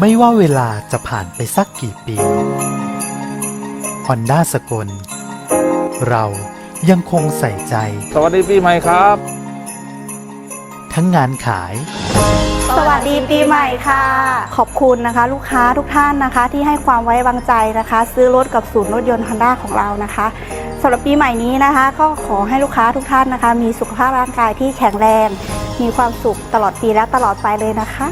ไม่ว่าเวลาจะผ่านไปสักกี่ปี Honda สกล เรายังคงใส่ใจ สวัสดีปีใหม่ครับ ทั้งงานขาย สวัสดีปีใหม่ค่ะ ขอบคุณนะคะ ลูกค้าทุกท่านนะคะ ที่ให้ความไว้วางใจนะคะ ซื้อรถกับศูนย์รถยนต์ Honda ของเรานะคะสำหรับปีใหม่นี้นะคะ ก็ขอให้ลูกค้าทุกท่านนะคะ มีสุขภาพร่างกายที่แข็งแรง มีความสุขตลอดปีและตลอดไปเลยนะคะ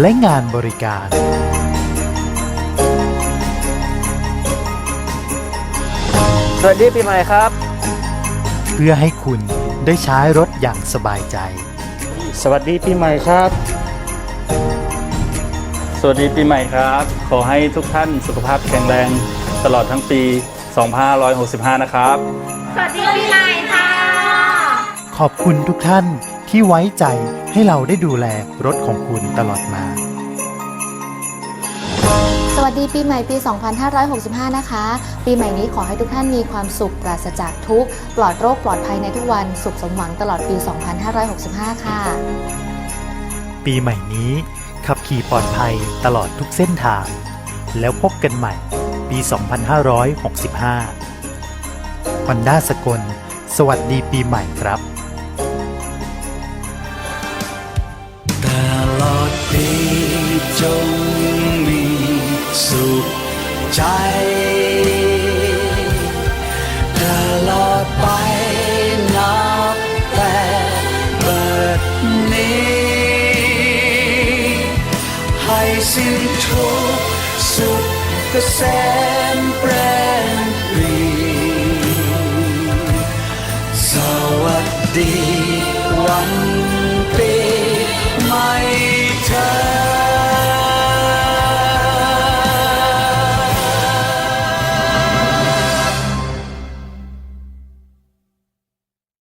และงานบริการ สวัสดีปีใหม่ครับ เพื่อให้คุณได้ใช้รถอย่างสบายใจ สวัสดีปีใหม่ครับ สวัสดีปีใหม่ครับ ขอให้ทุกท่านสุขภาพแข็งแรงตลอดทั้งปี 2565 นะครับ สวัสดีปีใหม่ค่ะ ขอบคุณทุกท่าน ที่ไว้ใจให้เราได้ดูแลรถของคุณตลอดมา สวัสดีปีใหม่ปี 2565 นะคะ ปีใหม่นี้ขอให้ทุกท่านมีความสุขปราศจากทุกข์ปลอดโรคปลอดภัยในทุกวันสุขสมหวังตลอดปี 2565 ค่ะ ปีใหม่นี้ ขับขี่ปลอดภัยตลอดทุกเส้นทาง แล้วพบกันใหม่ปี 2565 Honda สกล สวัสดีปีใหม่ครับ สุขใจ ตลอดไปนับแต่เบิดนี้ ให้สิ้นทุกสุขเกษมแปรปรีสวัสดี